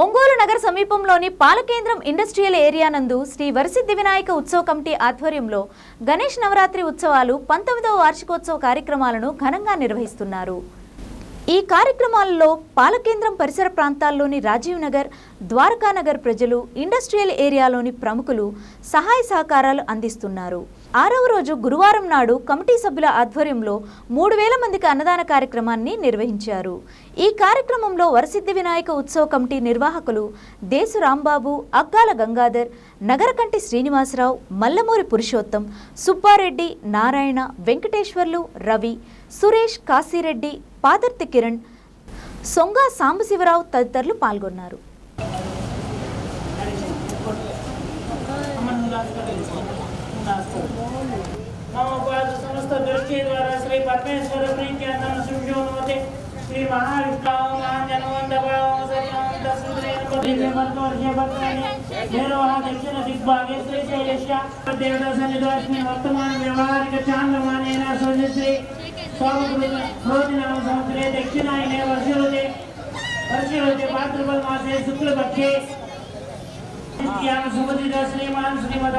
ఒంగోలు నగర సమీపంలోని పాలకేంద్రం industrial area నందు శ్రీ వరసిద్ధి వినాయక ఉత్సవ కమిటీ ఆధ్వర్యంలో గణేష్ నవరాత్రి ఉత్సవాలు పంతొమ్మిదవ వార్షికోత్సవ కార్యక్రమాలను ఘనంగా నిర్వహిస్తున్నారు. ఈ కార్యక్రమాలలో పాలకేంద్రం పరిసర ప్రాంతాల్లోని రాజీవ్ నగర్ ద్వారకానగర్ ప్రజలు ఇండస్ట్రియల్ ఏరియాలోని ప్రముఖులు సహాయ సహకారాలు అందిస్తున్నారు. ఆరవ రోజు గురువారం నాడు కమిటీ సభ్యుల ఆధ్వర్యంలో మూడు వేల మందికి అన్నదాన కార్యక్రమాన్ని నిర్వహించారు. ఈ కార్యక్రమంలో వరసిద్ధి వినాయక ఉత్సవ కమిటీ నిర్వాహకులు దేశు రాంబాబు అగ్గాల గంగాధర్ నగరకంటి శ్రీనివాసరావు మల్లమూరి పురుషోత్తం సుబ్బారెడ్డి నారాయణ వెంకటేశ్వర్లు రవి సురేష్ కాశీరెడ్డి పాదర్తి కిరణ్ సొంగ సాంబశివరావు తదితరులు పాల్గొన్నారు. చేస్తున్నారు మమ ఉపాధి సమస్త దృష్టి ద్వారా శ్రీ పరమేశ్వర ప్రీత్యానం శుభ్యోనోతి శ్రీ మహావిష్ణావం మహాజనవంతభావం సత్యవంత సూర్యవర్తవర్షపత్రాన్ని వర్తమాన వ్యవహారిక చాంద్రమానేన సంవత్సరే దక్షిణాయనే వర్షరోజే వర్షరోజే భాద్రపద మాసే శుక్లపక్షే శ్రీమాన్ శ్రీమద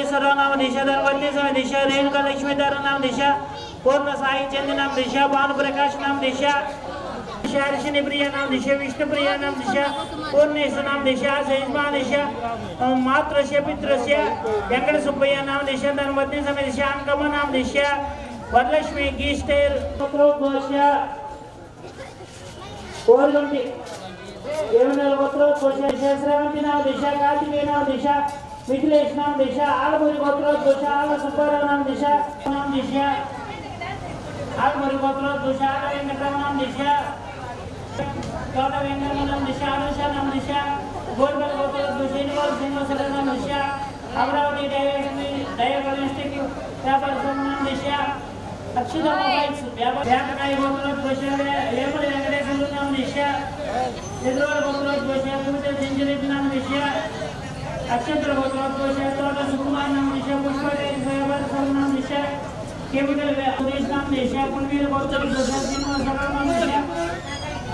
कली नाम दिशा धनवल्ली समय दिशा रेणुका लक्ष्मीधर नाम दिशा पूर्ण साई चंद नाम दिशा भानु प्रकाश नाम दिशा दिशा ऋषि प्रिया नाम दिशा विष्णु प्रिया नाम दिशा पूर्णेश नाम दिशा सहिष्मा दिशा मातृ पितृ वेंकट सुब्बय्या नाम दिशा धनवती समय दिशा अंकम्मा नाम दिशा वरलक्ष्मी गीस्टेल दिशा కోరుకుంది ఏడు నెలల కొత్త శ్రావంతి నా దిశ కార్తీకే నా దిశ విశ్లేషణం దిశ ఆలమూరి గోత్ర దోష ఆల సుబ్బారావు దిశ నామ దిశ ఆలమూరి గోత్ర దోష ఆల వెంకటరామ దిశ తోట వెంకటరామ దిశ అనుష దిశ గోల్బల్ గోత్ర దోష శ్రీనివాస నామ దిశ అమరావతి డైవర్సిటీ డయాగ్నోస్టిక్ వ్యాపార సంఘం దిశ అక్షిత మొబైల్స్ వ్యాపార గోత్ర దోష వేమల వెంకటేశ్వర దిశ ఎదురు గోత్ర కుమిత జింజరెడ్డి నామ దిశ అక్షంతర గోత్రోద్ఘోష తోట సుకుమార్ నామ విషయ పుష్పదేవి సహబాద సభ నామ విషయ కేపిటల్ ఉదేశ్ నామ విషయ పుణ్వీర గోత్రోద్ఘోష శ్రీనివాసరావు నామ విషయ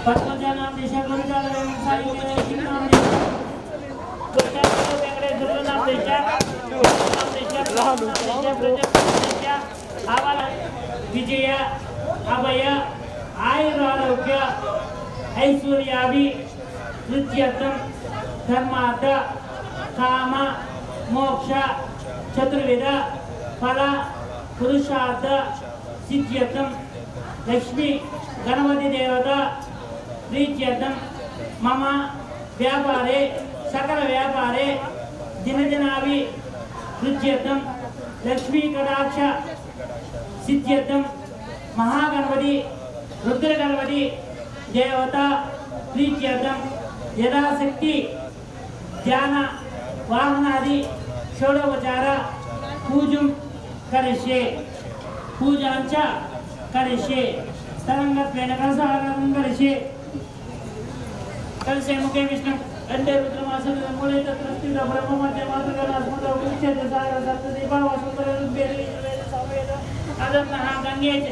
పద్మజ నామ విషయ గురుకాల వ్యవసాయి విదేశీ నామ విషయ దుర్గాదేవి వెంకటేశ్వర నామ విషయ నామ విషయ ప్రజా ఆవాల విజయ అభయ కామ మోక్ష చతుర్విధ ఫల పురుషార్థ సిద్ధ్యర్థం లక్ష్మి గణపతి దేవత ప్రీత్యర్థం మమ వ్యాపారే సకల వ్యాపారే దినదినాభి కృత్యర్థం లక్ష్మీ కటాక్ష సిద్ధ్యర్థం మహాగణపతి రుద్రగణపతి దేవత ప్రీత్యర్థం యథాశక్తి ధ్యాన వాహనాది షోడోపచార పూజం కరిష్యే. పూజాంచ కరిష్యే. తరంగత్వేన కలసాగరం కరిష్యే. కలిసే ముఖే విష్ణు. కంటే రుద్రమాసం మూలే తత్ర స్థిత బ్రహ్మ మధ్య మాతృగణ స్మృత ఉచ్చేత సాగర సప్త దీపావ సుందర రుద్వేది సమవేద అదన్నః గంగే చ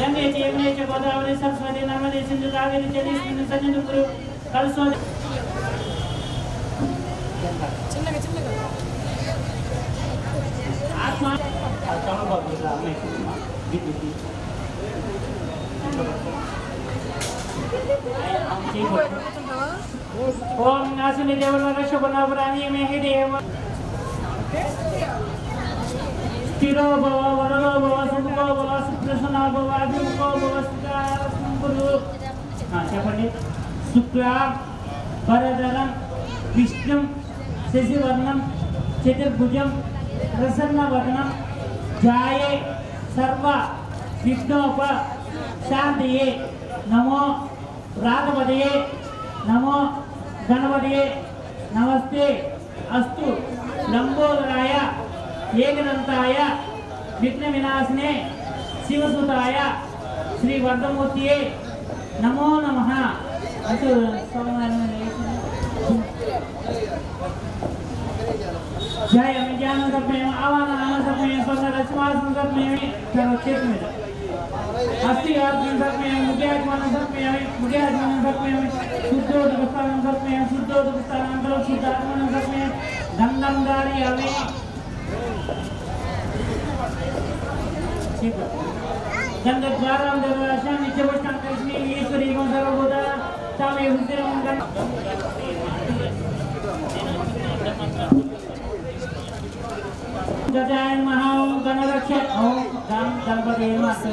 గంగే చ యమునే చ గోదావరి సరస్వతి నర్మదే సింధు కావేరి చ నిస్మిన్ సన్నిధి గురు ఓం నాశని దేవుల శుభనవరాణి మేహి దేవ స్థిరో భవ వరలో భవ సుఖో భవ సుప్రసన్న భవ అభిముఖో భవ సుఖారు చెప్పండి శుక్ల వరదరం విష్ణు शशिवर्णम प्रसन्न प्रसन्नवर्णम जाये सर्व विघ्नोप शांतिये नमो राघवदये नमो गणपतये नमस्ते अस्तु लंबोदराय एकदंताय विघ्न विनाशने शिवसुताय श्री वर्धमूर्तिये नमो नमः अस्तु स्वामी જય અમે જ્ઞાન સબ મે આવાના આના સબ મે સ્વર્ણ રચમાસ સબ મે ચલો ચેત મે અસ્તિ આત્મન સબ મે મુખ્ય આત્મન સબ મે મુખ્ય આત્મન સબ મે શુદ્ધો દસ્તાન સબ મે શુદ્ધો દસ્તાન અંતરો શુદ્ધ આત્મન સબ મે ધમ ધમ ગાડી અમે ચેત ગંગ દ્વારામ દરવાજા નીચે બસ્તા કૃષ્ણ ઈશ્વરી ગોંધરો બોધા તામે ઉદ્રમ ગંગ ओम गण गणपति नमः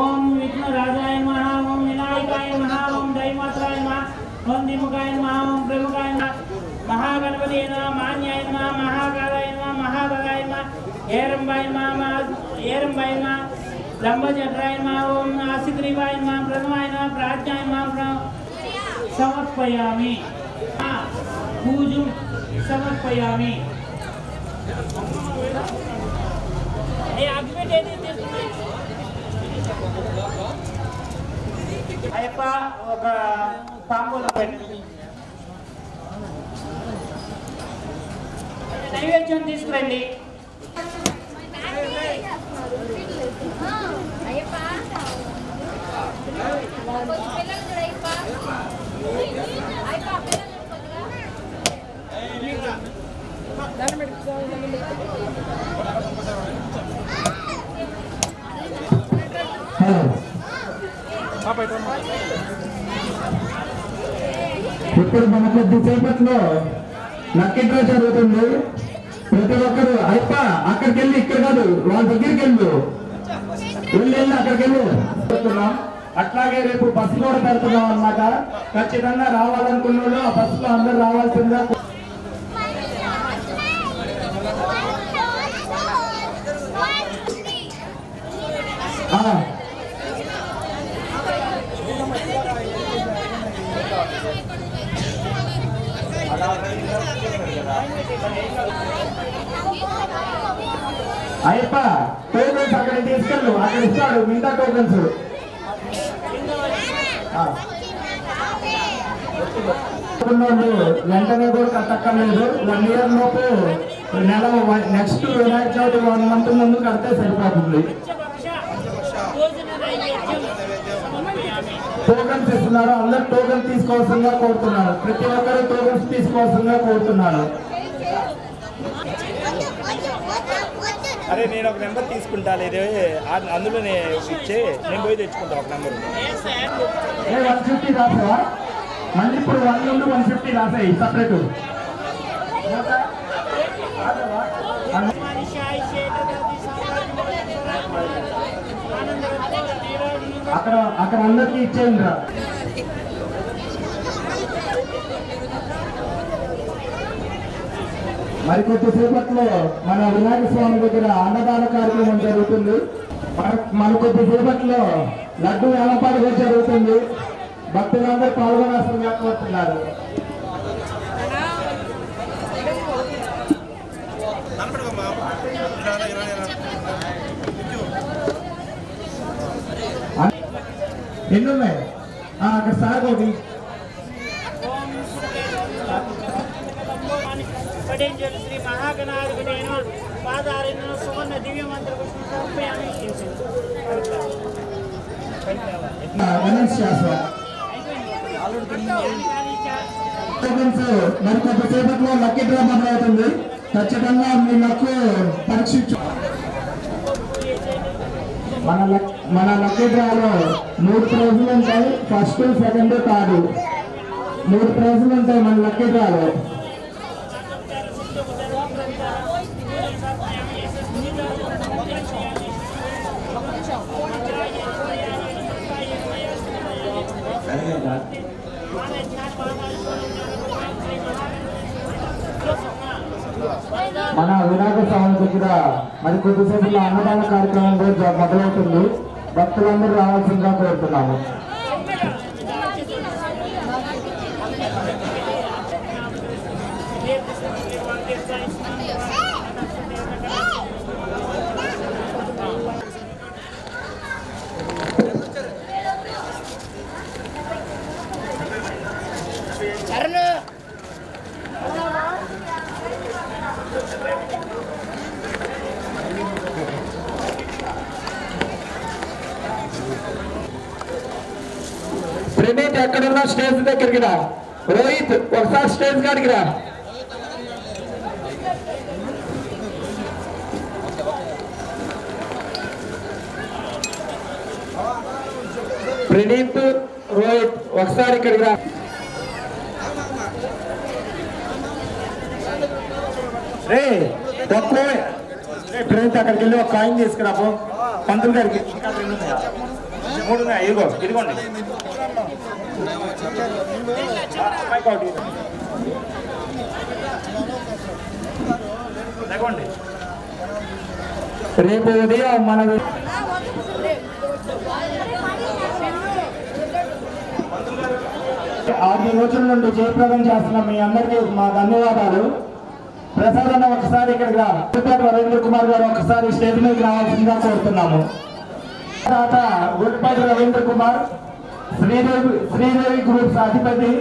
ओम विष्णु राजाय महा ओम विनायकाय महा ओम दैमात्राय महा ओम दिमुखाय महा ओम प्रमुखाय महा महागणपति नमः मान्याय नमः महाकालाय नमः महाबलाय नमः एरंबाय नमः एरंबाय नमः लंबजटाय नमः ओम आसिग्रीवाय नमः प्रणवाय नमः प्राज्ञाय नमः समर्पयामि पूजं సమర్పయామి. అయ్యప్ప ఒక తాంబూలం పెట్టి. నైవేద్యం తీసుకురండి. ఇప్పుడు మన కొద్దిసేపట్లో లక్కీ డ్రా జరుగుతుంది. ప్రతి ఒక్కరు అయిప అక్కడికి వెళ్ళి ఇక్కడ కాదు వాళ్ళ దగ్గరికి వెళ్ళు. వెళ్ళి వెళ్ళి అక్కడికి వెళ్ళు. అట్లాగే రేపు బస్సు కూడా పెడుతున్నాం అన్నమాట. ఖచ్చితంగా రావాలనుకున్న వాళ్ళు ఆ బస్సులో అందరూ రావాల్సిందిగా ఆ, అయ్యప్ప టోకన్స్ అక్కడ తీసుకెళ్ళు. అక్కడ ఇస్తాడు మిగతా టోకన్స్ వెంటనే కూడా కట్టక్కర్లేదు. వన్ ఇయర్ లోపు నెల next Vinayaka Chavithi one month ముందు కడితే సరిపోతుంది. టోకన్స్ ఇస్తున్నారు. అందరు టోకన్ తీసుకోవాల్సిందిగా కోరుతున్నారు. ప్రతి ఒక్కరు టోకన్స్ తీసుకోవాల్సిందిగా కోరుతున్నారు. అరే నేను ఒక నెంబర్ తీసుకుంటా లేదే అందులో నేను ఇచ్చే నేను పోయి తెచ్చుకుంటా ఒక నెంబర్ వన్ ఫిఫ్టీ రాసావా? మళ్ళీ ఇప్పుడు వన్ నుండి వన్ ఫిఫ్టీ రాసాయి సపరేట్ అక్కడ అక్కడ అందరికీ ఇచ్చేయండి రా మరి కొద్దిసేపట్లో మన వినాయక స్వామి దగ్గర అన్నదాన కార్యక్రమం జరుగుతుంది. మన- మన కొద్దిసేపట్లో లడ్డు వేలపాటు జరుగుతుంది. భక్తులందరూ పాల్గొనాల్సిందిగా కోరుతున్నారు. ఎన్నున్నాయి? అక్కడ సార్ ఒకటి. పఠించు శ్రీ మహాగణాధిపతి పాదారిన సువర్ణ దివ్య మంత్ర పుష్పం సమర్పయామి మరి కొంతసేపట్లో లక్కీ డ్రా మొదలవుతుంది ఖచ్చితంగా మీ లక్కు పరీక్షించు మన లక్- మన లక్కీ డ్రాలో మూడు ప్రైజులు ఉంటాయి. ఫస్ట్ సెకండ్ థర్డ్ మూడు ప్రైజులు ఉంటాయి మన లక్కీ డ్రాలో మన వినాయక స్వామి దగ్గర మరి కొద్దిసేపులో అన్నదాన కార్యక్రమం కూడా మొదలవుతుంది భక్తులందరూ రావాల్సిందిగా కోరుతున్నాము Thank you. ప్రణీత్ ఎక్కడున్నా స్టేజ్ దగ్గరికి రా. రోహిత్ ఒకసారి స్టేజ్ కాడికి రా. ప్రణీత్ రోహిత్ ఒకసారి ఇక్కడికి రా. రే తక్కువ. ప్రణీత్ అక్కడికి వెళ్ళి ఒక కాయిన్ తీసుకురాపో. పంతులు గారికి ఇంకా రెండు ఉన్నాయా? మూడు ఉన్నాయి? ఇదిగో ఇదిగోండి అమ్మాయికి ఒకటి ఇవ్వు. ఇదిగోండి రేపు ఉదయం మనది ఆరు రోజుల నుండి జయప్రదం చేస్తున్న మీ అందరికీ మా ధన్యవాదాలు. ప్రసాద్ అన్న ఒకసారి ఇక్కడికి రా. రవీంద్ర కుమార్ గారు ఒకసారి స్టేజ్ మీదకి రావాల్సిందిగా కోరుతున్నాము. తర్వాత గుడిపేట రవీంద్ర కుమార్ శ్రీదేవి శ్రీదేవి గ్రూప్స్ అధిపతి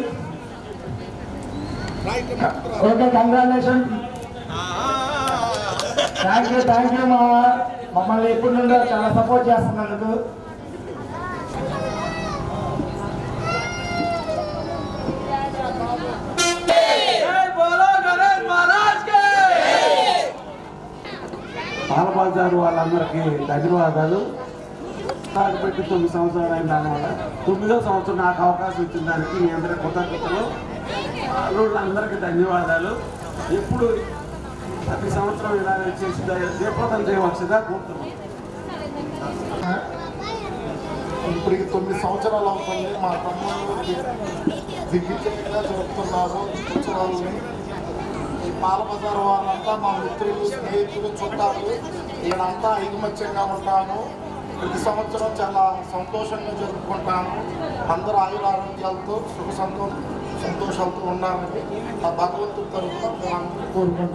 okay congratulation thank you thank you మా మమ్మల్ని ఎప్పటి నుండో చాలా సపోర్ట్ చేస్తున్నందుకు పాలబజారు వాళ్ళందరికీ ధన్యవాదాలు. పెట్టి తొమ్మిది సంవత్సరాలు అయిన దానివల్ల తొమ్మిదో సంవత్సరం నాకు అవకాశం ఇచ్చిన దానికి మీ అందరి కృతజ్ఞతలు. వాళ్ళందరికీ ధన్యవాదాలు. ఎప్పుడు ప్రతి సంవత్సరం ఇలా చేసి దీపోతం చేయవలసిందా? కోరుతున్నాం ఇప్పటికి తొమ్మిది సంవత్సరాలు అవుతుంది. మా తమ్ముడు దిగ్విజయంగా జరుపుతున్నారు ఉత్సవాలని ఈ పాలబజార్ వారంతా మా మిత్రులు స్నేహితులు చుట్టాలు ఈడంతా ఐకమత్యంగా ఉంటాము ప్రతి సంవత్సరం చాలా సంతోషంగా జరుపుకుంటాము అందరూ ఆయుర ఆరోగ్యాలతో సుఖ సంతోషం సంతోషంతో ఉన్నామని ఆ భగవంతుడి తరఫున మేము అందరూ కోరుకుంటున్నాం.